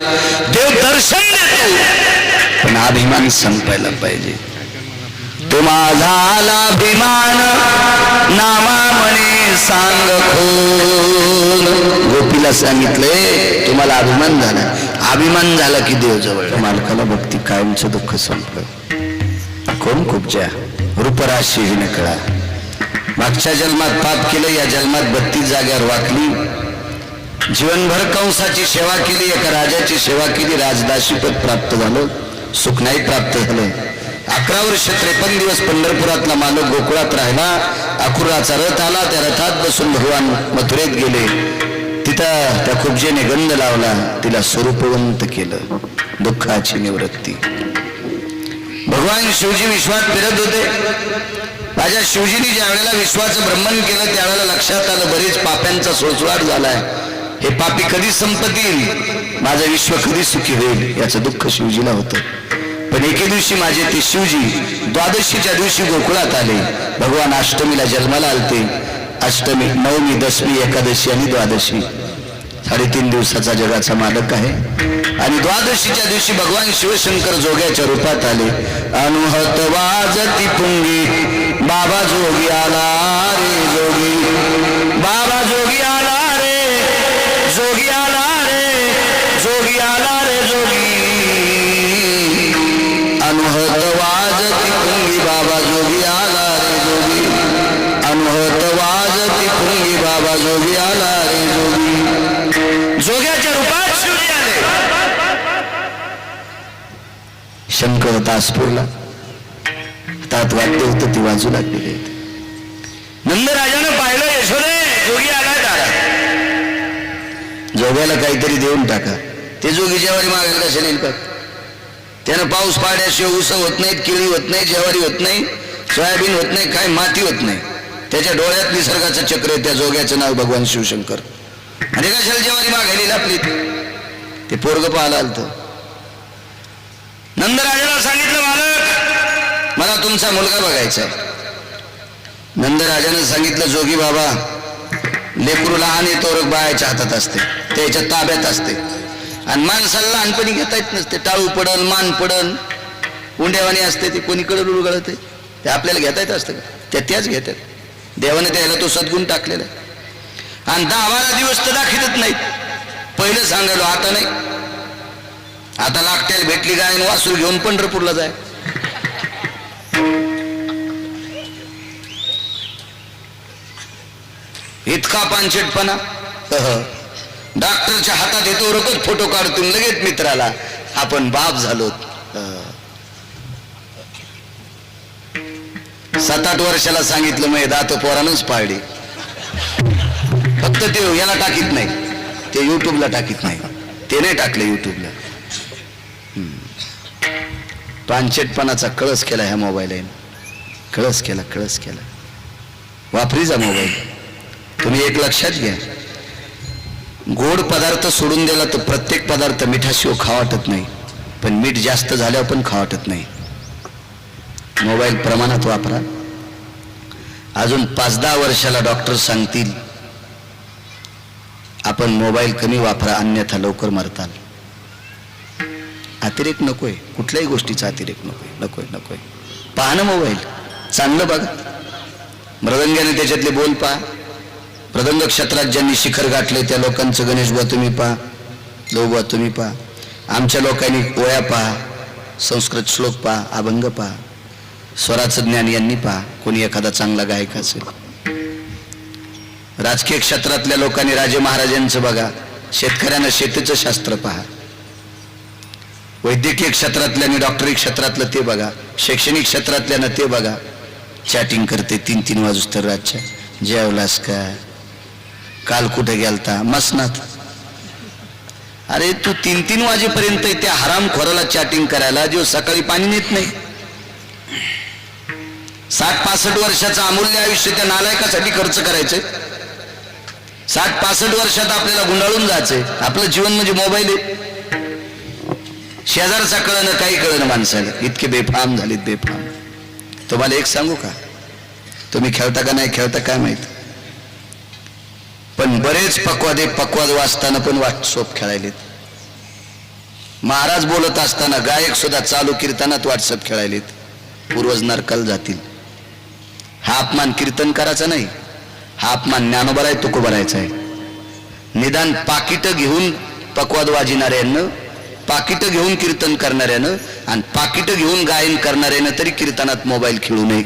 देव दर्शन देतो. पण अभिमान संपायला पाहिजे. तो माझा अभिमान नामा म्हणे सांग गोपीला सांगितलंय तुम्हाला अभिमान झाला. अभिमान झाला की देव जवळ मालकाला भक्ती कायमचं दुःख संपलं. कोण खूपच्या रूपराशी हिने कळा. मागच्या जन्मात पाप केलं या जन्मात बत्तीस जाग्यावर वाकली. जीवनभर कंसाची सेवा केली एका राजाची सेवा केली राजदाशीपद प्राप्त झालं सुख नाही प्राप्त झालं. अकरा वर्ष त्रेपन्न दिवस पंढरपुरातला मालक गोकुळात राहिला अकुराचा रथ आला त्या रथात बसून भगवान मथुरेत गेले. तिथं त्या खुबजेने गंध लावला तिला स्वरूपवंत केलं दुःखाची निवृत्ती. भगवान शिवजी विश्वात फिरत होते. राजा शिवजीने ज्या वेळेला विश्वाचं भ्रमण केलं त्यावेळेला लक्षात आलं बरेच पाप्यांचा सोळसुळाट झालाय. हे पापी कधी संपतील. माझं विश्व कधी सुखी होईल याचं दुःख शिवजीला होतं. पण एके दिवशी माझे ते शिवजी द्वादशीच्या दिवशी गोकुळात आले. भगवान अष्टमीला जन्माला आलते. अष्टमी नवमी दशमी एकादशी आणि द्वादशी. साडेतीन दिवसाचा जगाचा मालक आहे. आणि द्वादशीच्या दिवशी भगवान शिवशंकर जोग्याच्या रूपात आले. अनुहत वाजती पुंगी बाबा जोगी आला तासपूरला तात वाद्य होतं ती वाजू लागलेली आहेत. नंदराजानं पाहिलं यशोदे जोगी आलाय दारात जोग्याला काहीतरी देऊन टाका. ते जोगी जेवारी मागायला कसे नाही का त्यानं पाऊस पाड्याशिवाय उस होत नाहीत केळी होत नाही जेवारी होत नाही सोयाबीन होत नाही काय माती होत नाही. त्याच्या डोळ्यात निसर्गाचं चक्र आहे त्या जोग्याचं नाव भगवान शिवशंकर. आणि कशाला जेवारी मागायली आपली? ते पोरग पाहायला आलत. नंदराजाला सांगितलं मालक मला तुमचा मुलगा बघायचा आहे. नंदराजानं सांगितलं जोगी बाबा लेकरू लहान येतो बायाच्या हातात असते त्याच्या ताब्यात असते. आणि माणसाला लहानपणी घेता येत नसते टाळू पडल मान पडल उंड्यावाणी असते ते कोणीकडे रुळगळत आहे ते आपल्याला घेता येत असतं का? त्या त्याच घेतात. देवाने त्याला तो सद्गुण टाकलेला आहे. आणि दहा बारा दिवस तर दाखवतच नाहीत. पहिलं सांगायलो आता नाही. आता लागट्याला भेटली गाय वासूर घेऊन पंढरपूरला जाय. इतका पानशेटपणा. डॉक्टरच्या हातात येतो रकत फोटो काढतो लगेच मित्राला आपण बाप झालो. सात आठ वर्षाला सांगितलं मग दात पोरानच पाळली. फक्त ते याला टाकीत नाही. ते युट्यूबला टाकीत नाही. ते नाही टाकलं युट्यूबला पानशेटपणाचा कळस केला ह्या मोबाईल कळस केला कळस केला. वापरीचा मोबाईल. तुम्ही एक लक्षात घ्या. गोड पदार्थ सोडून दिला तर प्रत्येक पदार्थ मिठाशिव खा वाटत नाही. पण मीठ जास्त झाल्यावर पण खा वाटत नाही. मोबाईल प्रमाणात वापरा. अजून पाच दहा वर्षाला डॉक्टर सांगतील आपण मोबाईल कमी वापरा अन्यथा लवकर मरताल. अतिरेक नकोय. कुठल्याही गोष्टीचा अतिरेक नकोय. नकोय नकोय. पहा ना मोबाईल. चांगलं बघा. मृदंगाने त्याच्यातले बोल पहा. मृदंग क्षेत्रात ज्यांनी शिखर गाठले त्या लोकांचं गणेश बुवा तुम्ही पहा. लो बुवा तुम्ही पहा. आमच्या लोकांनी ओया पहा. संस्कृत श्लोक पहा. अभंग पहा. स्वराचं ज्ञान यांनी पहा. कोणी एखादा चांगला गायक असेल. राजकीय क्षेत्रातल्या लोकांनी राजे महाराजांचं बघा. शेतकऱ्यांना शेतीचं शास्त्र पहा. वैद्यकीय क्षेत्रातल्याने डॉक्टरी क्षेत्रातलं ते बघा. शैक्षणिक क्षेत्रातल्यानं ते बघा. चॅटिंग करते तीन तीन वाजूस तर रातच्या. जेवलास का? काल कुठे गेलता? मसनात. अरे तू तीन तीन वाजेपर्यंत त्या हराम खोराला चॅटिंग करायला. जो सकाळी पाणी नेत नाही. साठ पासष्ट वर्षाचं अमूल्य आयुष्य त्या नालायकासाठी खर्च करायचंय. साठ पासष्ट वर्षात आपल्याला गुंडाळून जायचंय. आपलं जीवन म्हणजे मोबाईल आहे. शेजारचा कळणं काही कळणं माणसाला. इतके बेफाम झालेत बेफाम. तुम्हाला एक सांगू का? तुम्ही खेळता का नाही खेळता काय माहीत? पण बरेच पक्वादे पक्वाद वाचताना पण वाट सोप खेळायलेत. महाराज बोलत असताना गायक सुद्धा चालू कीर्तनात व्हॉट्सअप खेळायलेत. पूर्वज नरकल जातील. हा अपमान कीर्तन करायचा नाही. हा अपमान ज्ञानोबर आहे तुको भरायचा आहे. निदान पाकिट घेऊन पक्वाद वाजिणाऱ्यांना पाकिटं घेऊन कीर्तन करणाऱ्यानं आणि पाकिटं घेऊन गायन करणाऱ्यानं तरी कीर्तनात मोबाईल खेळू नये.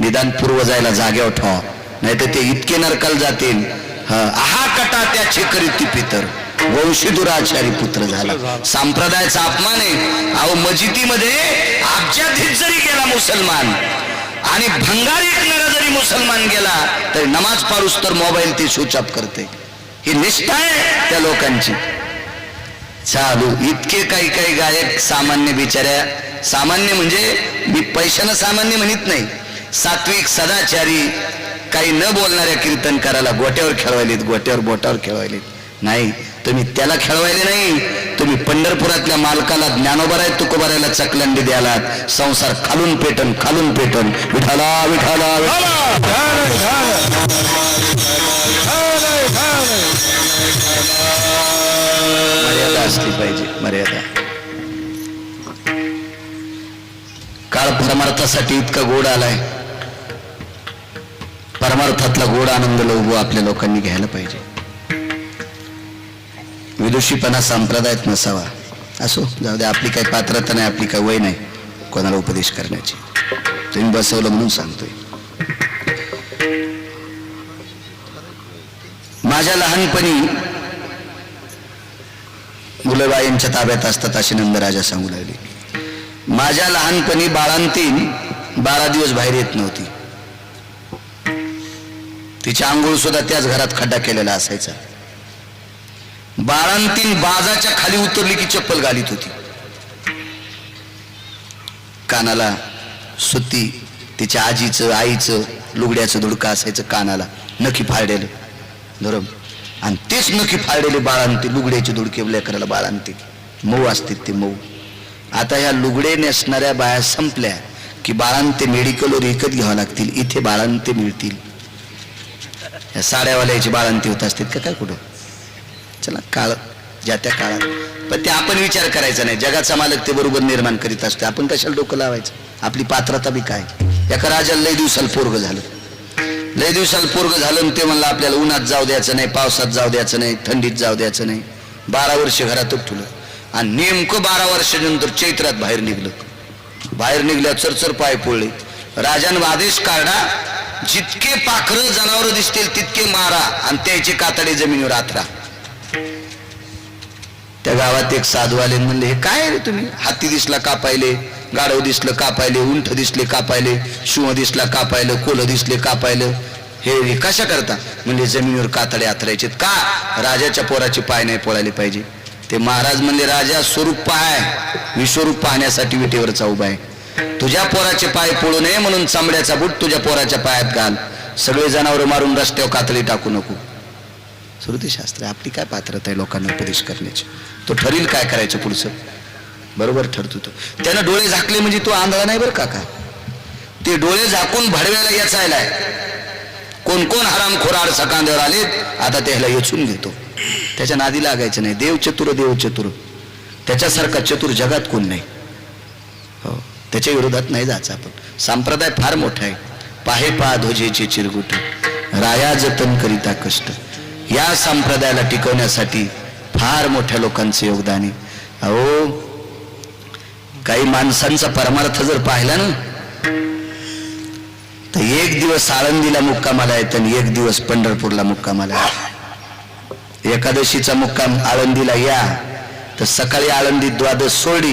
निदान पूर्व जायला जाग्यावर ठेवा नाही तर ते इतके नरकाल जातील. हा, आहा कटा त्याचे करीती पितर. वंशीधुराचारी पुत्र झाला. संप्रदायाचा अपमान आहे. अहो मजिदीमध्ये अब्जाधीत जरी गेला मुसलमान आणि भंगार ऐकणारा जरी मुसलमान गेला तरी नमाज पाडूस तर मोबाईल ते स्विच ऑफ करते. ही निष्ठा आहे त्या लोकांची. चालू इतके काही काही गायक सामान्य बिचाऱ्या सामान्य म्हणजे मी पैशानं सामान्य म्हणत नाही. सात्विक सदाचारी काही न बोलणाऱ्या कीर्तन करायला गोट्यावर खेळवायलेत गोट्यावर बोटावर खेळवायलेत. नाही तुम्ही त्याला खेळवायले नाही. तुम्ही पंढरपुरातल्या मालकाला ज्ञानोबराय तुकोबरायला चकलंडी द्यालात. संसार खालून पेटन खालून पेटन. विठाला विठाला विठाला. मर्यादा असली पाहिजे मर्यादा. काळ परमार्थासाठी इतका गोड आलाय. परमार्थातला गोड आनंद लोभ आपल्या लोकांनी घ्यायला पाहिजे. विदुषीपणा संप्रदायात नसावा. असो जाऊ दे आपली काही पात्रता नाही आपली काही वय नाही कोणाला उपदेश करण्याची. तुम्ही बसवलं म्हणून सांगतोय. माझ्या लहानपणी मुलंबाईंच्या ताब्यात असतात अशी नंदराजा सांगू लागली. माझ्या लहानपणी बाळांतीन बारा दिवस बाहेर येत नव्हती. तिच्या आंघोळ सुद्धा त्याच घरात खड्डा केलेला असायचा. बाळांतीन बाजाच्या खाली उतरली की चप्पल घालीत होती. कानाला सुती तिच्या आजीचं आईचं लुगड्याचं धुडका असायचं कानाला. नखी फाडेल धरम. आणि तेच नखी फाळलेले बाळांती लुगड्याचे धुडके लेकराला बाळांती. मऊ असतील ते मऊ. आता ह्या लुगडे नेसणाऱ्या बाया संपल्या की बाळांते मेडिकलवर विकत घ्यावं लागतील. इथे बाळांते मिळतील. या साड्यावाल्याची बाळांती होत असतील का? काय कुठं? चला काळ ज्या त्या काळात. पण ते आपण विचार करायचा नाही. जगाचा मालक ते बरोबर निर्माण करीत असतो. आपण कशाला डोकं लावायचं? आपली पात्रता बी काय? एका राजाला लय दिवसाला पोरग झालं. लय दिवसाला पोरग झालं ते म्हणलं आपल्याला उन्हात जाऊ द्यायचं नाही पावसात जाऊ द्यायचं नाही थंडीत जाऊ द्यायचं नाही. बारा वर्ष घरातच ठेवलं. आणि नेमकं बारा वर्षानंतर चैत्रात बाहेर निघलं. बाहेर निघल्या चरचर पाय पोळले राजानं आदेश काढा जितके पाखरं जनावर दिसतील तितके मारा आणि त्याचे कातडे जमिनीवर आथरा त्या गावात एक साधू आले म्हणले हे काय रे तुम्ही? हाती दिसला का पाहिले? गाढव दिसलं का पाहिले उंठ दिसले का पाहिले शिव दिसला का पाहिलं कोल दिसले का पाहिलं हे कशा करता? म्हणजे जमिनीवर कातडे आथरायचे का? राजाच्या पोराचे पाय नाही पोळायले पाहिजे. ते महाराज म्हणले राजा स्वरूप पाय विश्वरूप पाहण्यासाठी विटेवरचा उभा आहे. तुझ्या पोराचे पाय पोळू नये म्हणून चांबड्याचा बूट तुझ्या पोराच्या पायात घाल. सगळे जनावर मारून रस्त्यावर कातडी टाकू नको. श्रुतीशास्त्र आपली काय पात्रता आहे लोकांना उपदेश करण्याची? तो ठरील काय करायचं पुढचं? बरोबर ठरतो तो. त्यानं डोळे झाकले म्हणजे तो आंधळा नाही बरं काका ते डोळे झाकून भडव्याला याचायलाय कोण कोण हराम खोराड सकांद्यावर आलेत आता त्याला येचून घेतो. त्याच्या नादी लागायचं नाही. देव चतुर देव चतुर. त्याच्यासारखा चतुर जगात कोण नाही? हो त्याच्या विरोधात नाही जायचं आपण. संप्रदाय फार मोठा आहे. पाहे पा ध्वजेचे चिरगुट. राया जतन करिता कष्ट. या संप्रदायाला टिकवण्यासाठी फार मोठ्या लोकांचं योगदान आहे. अहो काही माणसांचा परमार्थ जर पाहिला ना तर एक दिवस आळंदीला मुक्कामाला येत आणि एक दिवस पंढरपूरला मुक्कामाला एकादशीचा मुक्काम आळंदीला या तर सकाळी आळंदी द्वादश सोडली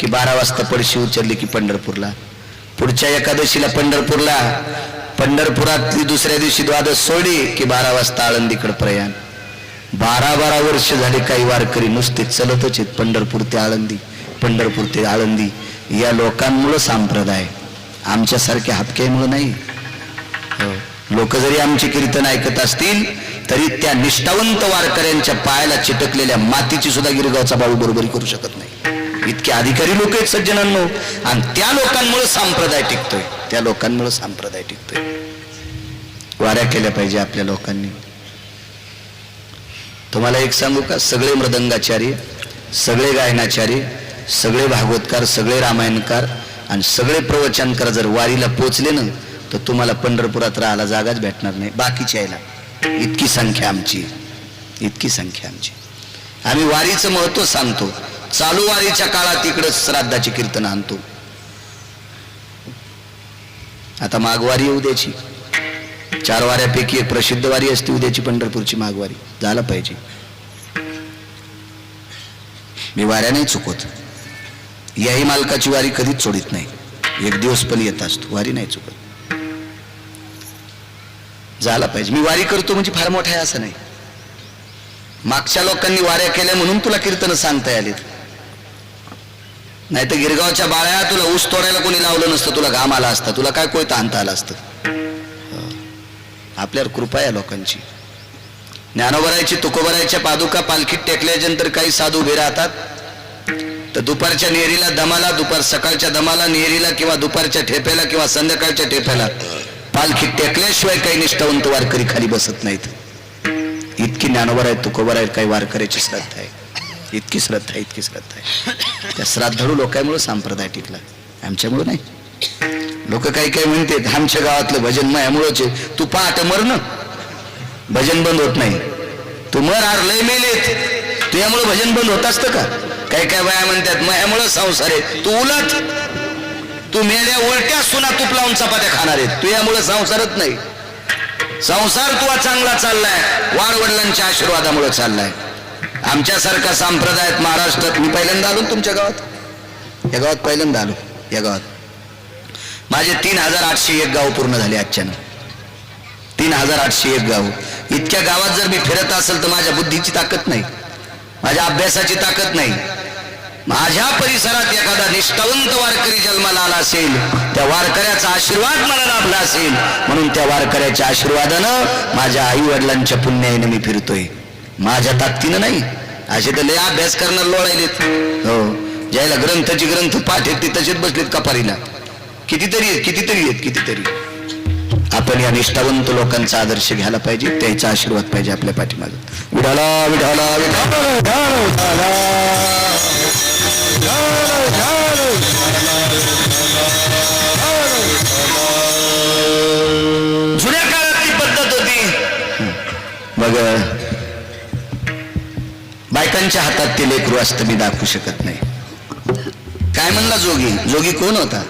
की बारा वाजता पडशी उचलली की पंढरपूरला. पुढच्या एकादशीला पंढरपूरला पंढरपुरातली दुसऱ्या दिवशी द्वादश सोडली की बारा वाजता आळंदीकडे प्रयाण. बारा बारा वर्ष झाले काही वारकरी नुसते चलतच आहेत पंढरपूर ते आळंदी. पंढरपूर ते आळंदी या लोकांमुळं संप्रदाय. आमच्यासारख्या हपक्यामुळं नाही. हो. लोक जरी आमचे कीर्तन ऐकत असतील तरी त्या निष्ठावंत वारकऱ्यांच्या पायाला चिटकलेल्या मातीची सुद्धा गिरगावचा बाळू बरोबरी करू शकत नाही. इतके अधिकारी लोक आहेत सज्जनांनो. आणि त्या लोकांमुळे संप्रदाय टिकतोय. त्या लोकांमुळे संप्रदाय टिकतोय. वाऱ्या केल्या पाहिजे आपल्या लोकांनी. तुम्हाला एक सांगू का? सगळे मृदंगाचार्य सगळे गायनाचारी सगळे भागवतकार सगळे रामायणकार आणि सगळे प्रवचनकार जर वारीला पोचले ना तर तुम्हाला पंढरपुरात राहायला जागाच भेटणार नाही. बाकीच्या यायला. इतकी संख्या आमची. इतकी संख्या आमची. आम्ही वारीचं महत्त्व सांगतो. चालू वारीच्या काळात इकडं श्राद्धाची कीर्तन आणतो. आता माघवारी उद्याची चार वाऱ्यापैकी एक प्रसिद्ध वारी असते उद्याची पंढरपूरची माघवारी झाला पाहिजे. मी वाऱ्या नाही चुकवत. याही मालकाची वारी कधीच सोडित नाही. एक दिवस पण येत असतो. वारी नाही चुकत. झाला पाहिजे. मी वारी करतो म्हणजे फार मोठा आहे असं नाही. मागच्या लोकांनी वाऱ्या केल्या म्हणून तुला कीर्तन सांगता आलीत नाही तर गिरगावच्या बाळ्या तुला ऊस तोडायला कोणी लावलं नसतं तुला घाम आला असता तुला काय कोयता आणता आला असतं? आपल्यावर कृपा आहे लोकांची. ज्ञानोबरायची तुकोबरायच्या पादुका पालखीत टेकल्याच्यानंतर काही साधू उभे राहतात. तर दुपारच्या नेहरीला दमाला दुपार सकाळच्या दमाला नेहरीला किंवा दुपारच्या ठेप्याला किंवा संध्याकाळच्या ठेप्याला पालखी टेकल्याशिवाय काही निष्ठावंत वारकरी खाली बसत नाहीत. इतकी ज्ञानोबर आहेत तुकोबर आहेत काही वारकऱ्याची श्रद्धा आहे. इतकी श्रद्धा आहे इतकी श्रद्धा आहे. त्या श्राद्धाळू लोकांमुळे संप्रदाय टिकला. आमच्यामुळे नाही. लोक काही काही म्हणते आमच्या गावातलं भजन मायामुळंच आहे. तू पाहट मर ना. भजन बंद होत नाही. तू मर आर लय मेलेत. तुझ्यामुळे भजन बंद होत असतं का? काही काय बाया म्हणतात मायामुळं संसार आहे. तू उलट. तू मेल्या उलट्या सुना तूप लावून चपात्या खाणार आहेत तुझ्यामुळं संसारच नाही. संसार तुला चांगला चाललाय. वाडवडिलांच्या आशीर्वादामुळे चाललाय. आमच्यासारखा संप्रदायात महाराष्ट्रात मी पहिल्यांदा आलो तुमच्या गावात? या गावात पहिल्यांदा आलो. या गावात. माझे तीन हजार आठशे एक गाव पूर्ण झाले आजच्यानं. तीन हजार आठशे एक गाव. इतक्या गावात जर मी फिरत असेल तर माझ्या बुद्धीची ताकद नाही. माझ्या अभ्यासाची ताकद नाही. माझ्या परिसरात एखादा निष्ठावंत वारकरी जन्माला आला असेल त्या वारकऱ्याचा आशीर्वाद मला लाभला असेल म्हणून त्या वारकऱ्याच्या आशीर्वादानं माझ्या आई वडिलांच्या पुण्याने मी फिरतोय. माझ्या ताकदीनं नाही. असे तर लय अभ्यास करणार लोळायलेत हो ज्याला ग्रंथाची ग्रंथ पाठ आहेत ते तसेच बसलेत कपारीला. कितीतरी आहेत कितीतरी आहेत कितीतरी. आपण या निष्ठावंत लोकांचा आदर्श घ्यायला पाहिजे त्याचा आशीर्वाद पाहिजे आपल्या पाठीमागे. विढाला विढाला विढाला बायकांच्या हातात ते लेकरू असतं मी दाखवू शकत नाही. काय म्हणला जोगी? जोगी कोण होता?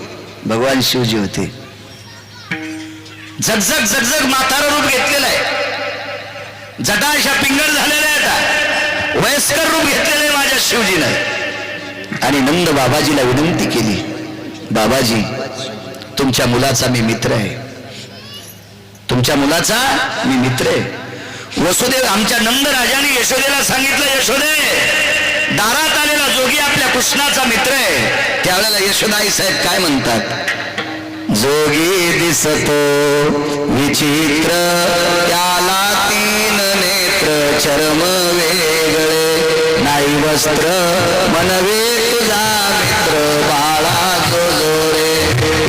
भगवान शिवजी होते. झगझग झगझग माथारा रूप घेतलेला आहे. जटा अशा पिंगळ झालेल्या आहेत आता. वयस्कर रूप घेतलेलं आहे माझ्या शिवजीनं. आणि नंद बाबाजीला विनंती केली बाबाजी तुमच्या मुलाचा मी मित्र आहे. तुमच्या मुलाचा मी मित्र आहे. वसुदेव आमच्या नंद राजाने यशोदेला सांगितलं यशोदे दारात आलेला जोगी आपल्या कृष्णाचा मित्र आहे. त्यावेळेला यशोदाई साहेब काय म्हणतात? जोगी दिसतो विचित्र त्याला तीन नेत्र चर्म वेगळे नाही वस्त्र मनवे तुझा मित्र बाळा जो जोरे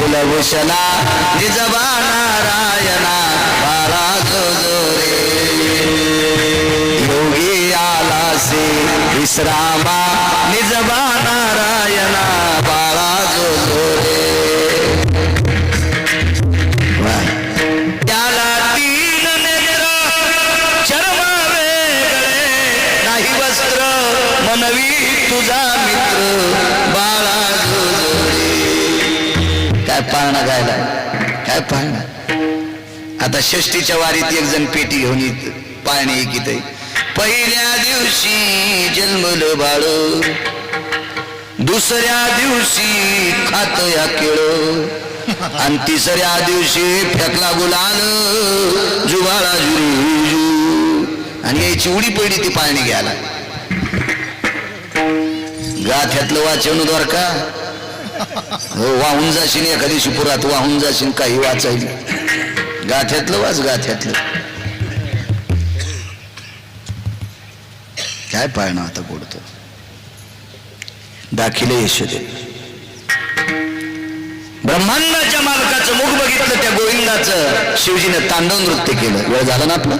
कुलभूषणा निजबा विश्रामा. निजबा नारायणा बाळा जो त्याला तीन नेत्र चर्म वेगळे. नाही वस्त्र मनवी तुझा मित्र बाळा जोजोरे काय पाळणा गायला? काय पाळणा? आता षष्टीच्या वारीत एक जण पेटी घेऊन येत पाळणे येत पहिल्या दिवशी जन्मलं बाळ. दुसऱ्या दिवशी खात या केळ. आणि तिसऱ्या दिवशी फेकला गुलाल जुवाळा जुरू आणि याची उडी पडली ती पाळणी घ्यायला. गाथ्यातलं वाचवण द्वार का? हो वाहून जाशील एखादी शिपुरात वाहून जाशील काही वाचायला. गाथ्यातलं वाच गाथ्यातलं. काय पाळणं आता बोलतो दाखिले यशोदे. ब्रह्मांडाच्या मालकाचं मुख बघितलं त्या गोविंदाचं. शिवजीने तांडव नृत्य केलं. वेळ झाला ना आपलं?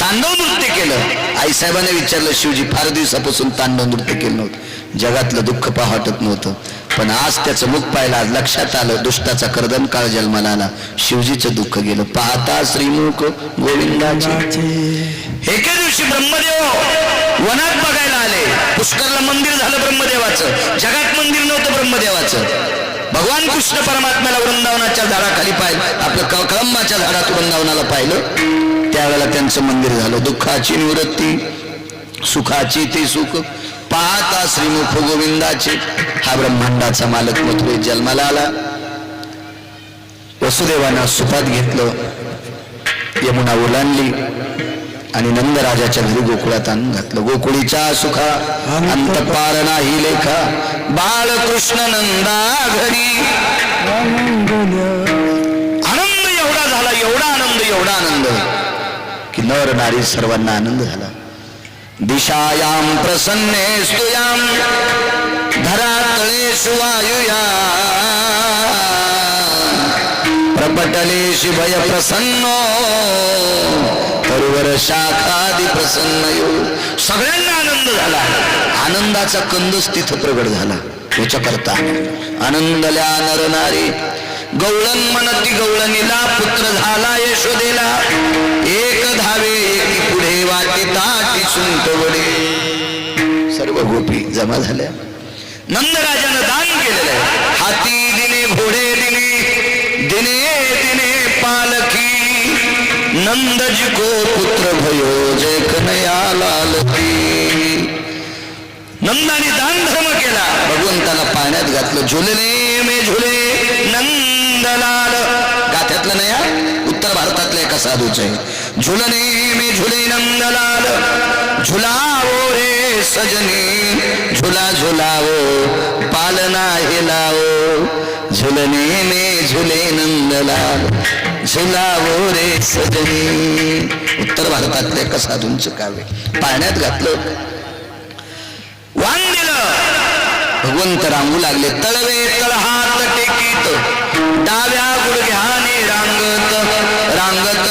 तांडव नृत्य केलं. आई साहेबांनी विचारलं शिवजी फार दिवसापासून तांडव नृत्य केलं नव्हतं. जगातलं दुःख पहा वाटत नव्हतं. पण आज त्याचं मुख पाहिलं आज लक्षात आलं दुष्टाचा कर्दन काळ जन्माला आला. शिवजीचं दुःख गेलं. पाहता श्रीमुख गोविंदाचे. एके दिवशी ब्रह्मदेव वनात बघायला आले. पुष्करला मंदिर झालं ब्रह्मदेवाचं. जगात मंदिर नव्हतं ब्रह्मदेवाचं. भगवान कृष्ण परमात्म्याला वृंदावनाच्या झाडाखाली पाहिलं. आपलं कळंबाच्या झाडात वृंदावनाला पाहिलं. त्यावेळेला त्यांचं मंदिर झालं. दुःखाची निवृत्ती सुखाची ते सुख. पाहता श्रीमुख गोविंदाचे हा ब्रह्मांडाचा मालक मथुरे जन्माला आला. वसुदेवानं सुखात घेतलं. यमुना ओलांडली. आणि नंदराजाच्या घरी गोकुळात आणून घातलं. गोकुळीच्या सुखा अंत पार नाही लेखा. बाळकृष्ण नंदा घरी आनंद एवढा झाला एवढा आनंद एवढा आनंद. की नर नारी सर्वांना आनंद झाला. दिशायाम प्रसन्ने स्तुयाम धरातळेषु वायुया पटले शिभय प्रसन्न बरोबर शाखादी प्रसन्न येऊ सगळ्यांना आनंद झाला. आनंदाचा कंदच तिथं प्रगट झाला. त्याच्या करता आनंदल्या नरनारी. गवळण म्हणती गवळणीला पुत्र झाला यशोदेला. एक धावे एकी पुढे वाटी ताटी सुंटवडे सर्व गोपी जमा झाल्या. नंदराजानं दान केलेलं आहे. हाती दिने घोडे दिने दिने नंदजी को पुत्र भयो जय कनया लाल नंदाने दान धर्म केला भगवंताला पाण्यात घातलं झुलने मे झुले नंदलाल. गाथ्यातलं नाही उत्तर भारतातल्या एका साधूच आहे. झुलने मे झुले नंदलाल. झुलावो रे सजनी झुला झुलावो पालना हिलावो झुलने मे झुले नंदलाल झुलावो रे सजनी. उत्तर भारतातले एका साधूंचं काव्य पाण्यात घातलं. वाण दिलं. भगवंत रांगू लागले. तळवे तळहात टेकीत. डाव्या गुडघ्याने रांगत. रांगत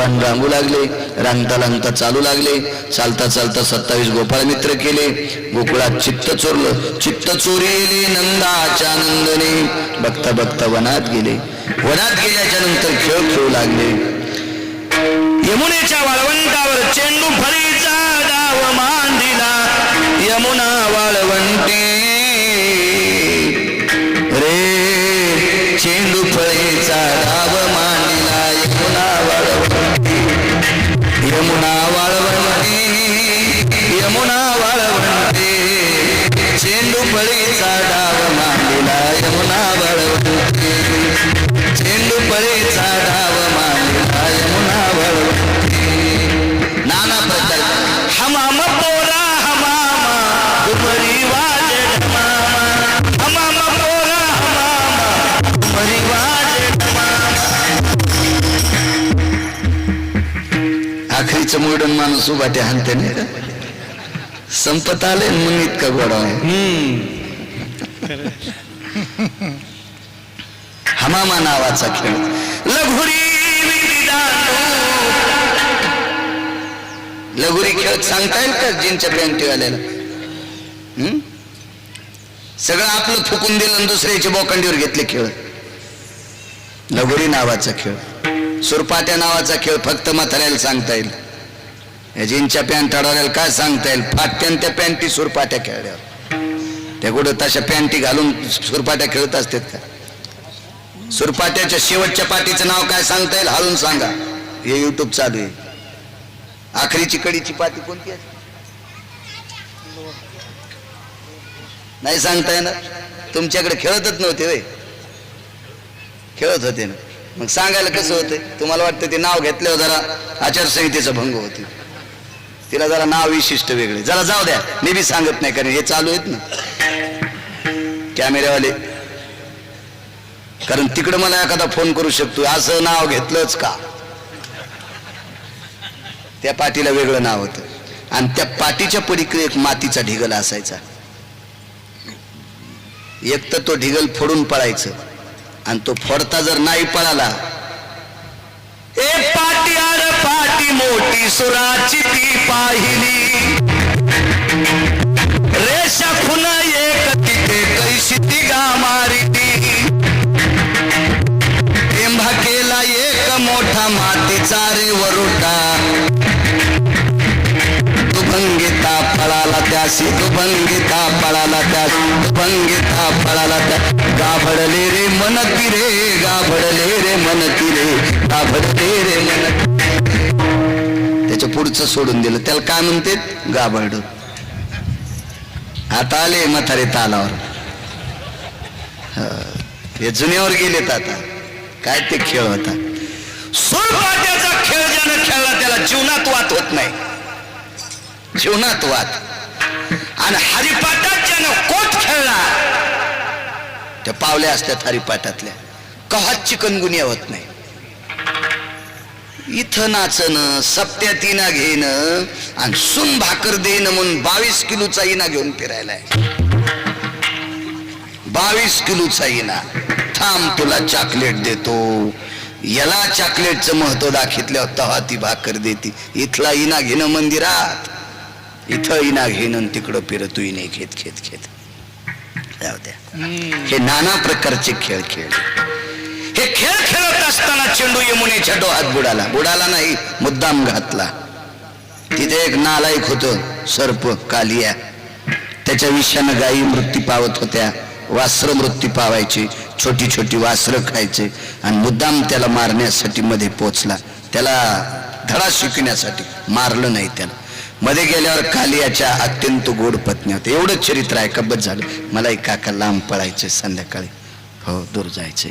भगवान रांगू लागले रांगता रांगता चालू लागले चालता चालता सत्तावीस गोपाळ मित्र केले गोकुळात चित्त चोरलं चित्त चोरीले नंदाच्या नंदने बघता बघता वनात गेले. वनात गेल्याच्यानंतर खेळ खेळू लागले. यमुनेच्या वाळवंटावर चेंडू फळीचा डाव मांडिला यमुना वाळवंटी. रे चेंडू फळीचा डाव माणूस उभा ते नाही का? संपत आले म्हणून इतका गोडा आहे. हमामा नावाचा खेळ. लघुरी लगोरी खेळ सांगता येईल का जीनच्या पॅन्टीवाल्याला हम्म? सगळं आपलं फुकून दिलं आणि दुसऱ्याच्या बोकंडीवर घेतले खेळ. लगोरी नावाचा खेळ. सुरपाट्या नावाचा खेळ फक्त म्हाताऱ्याला सांगता येईल. या जीनच्या पॅन्ट अडवल्याला काय सांगता येईल? फाटत्यान त्या पॅन्टी सुरपाट्या खेळल्यावर. त्या कुठं तशा पॅन्टी घालून सुरपाट्या खेळत असतात का? सुरपाट्याच्या शेवटच्या पाटीचं नाव काय सांगता येईल? हालून सांगा. हे युट्यूब चालू आहे. आखरीची कडीची पाती कोणती आहे? नाही सांगता येणार? तुमच्याकडे खेळतच नव्हते वय खेळत होते ना. मग सांगायला कसं होतंय? तुम्हाला वाटतं ते नाव घेतल्यावर जरा आचारसंहितेचा भंग होते तिला जरा नाव विशिष्ट वेगळे. जरा जाऊ द्या. मी बी सांगत नाही कारण हे चालू आहेत ना. कॅमेऱ्यावाले. कारण तिकडं मला एखादा फोन करू शकतो. असं नाव घेतलंच का? त्या पाटीला वेगळं नाव होतं. आणि त्या पाटीच्या पलीकडे एक मातीचा ढिगल असायचा. एक तर तो ढिगल फोडून पळायचं. आणि तो फोडता जर नाही पळाला ए पाटी आर पाटी मोठी सुराची ती पाहिली. रेषा खुना एक तिथे कैशी ती गा मारी पळाला भंगिता पळाला त्यास भंगिता पळाला त्या गाभडले रे मनती रे गाभडले रे मनती रे गाभडले रे मन त्याच्या पुढचं सोडून दिलं. त्याला काय म्हणते? गाभड. आता आले म्हातारे तालावर. हे जुन्यावर गेलेत आता. काय ते खेळ होता. सुरपाट्याचा खेळ ज्यानं खेळला त्याला जीवनात वाद होत नाही. जीवनात वाद आणि हरिपाठात ज्यानं कोट खेळला त्या पावल्या असतात हरिपाठातल्या. कहात चिकनगुनिया होत नाही. इथं नाचणं सप्त्यात इना घेणं आणि सुन भाकर देणं म्हणून बावीस किलोचा इना घेऊन फिरायलाय बावीस किलोचा इना. थांब तुला चॉकलेट देतो. याला चॉकलेटचं महत्त्व दाखितलं होतं ती भाकर देती. इथला इना घेणं मंदिरात. इथं इना घेणं तिकडं फिरतो इने घेत घेत घेत. जाऊ द्या. हे नाना प्रकारचे खेळ खेळ. हे खेळ खेळत असताना चेंडू यमुनेच्या डोहात बुडाला. बुडाला नाही मुद्दाम घातला. तिथे एक नालायक होत सर्प कालिया. त्याच्या विषयानं गायी मृत्यू पावत होत्या. वासर मृत्यू पावायची. छोटी छोटी वासरं खायचे. आणि मुद्दाम त्याला मारण्यासाठी मध्ये पोचला. त्याला धडा शिकण्यासाठी मारलं नाही त्याला मध्ये गेल्यावर कालियाच्या अत्यंत गोड पत्नी होत्या एवढं चरित्र आहे कब्बत झालं. मला एक काका लांब पळायचे संध्याकाळी. हो दूर जायचे.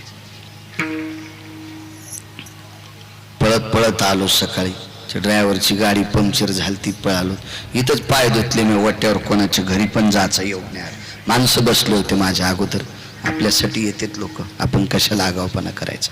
पळत पळत आलो सकाळी. ड्रायव्हरची गाडी पंक्चर झाली ती पळालो. इथंच पाय धुतले मी वाट्यावर कोणाच्या घरी पण जायचं येऊ नाही माणसं बसले होते माझ्या अगोदर. आपल्यासाठी येतात लोक. आपण कशाला आगावपणा करायचा?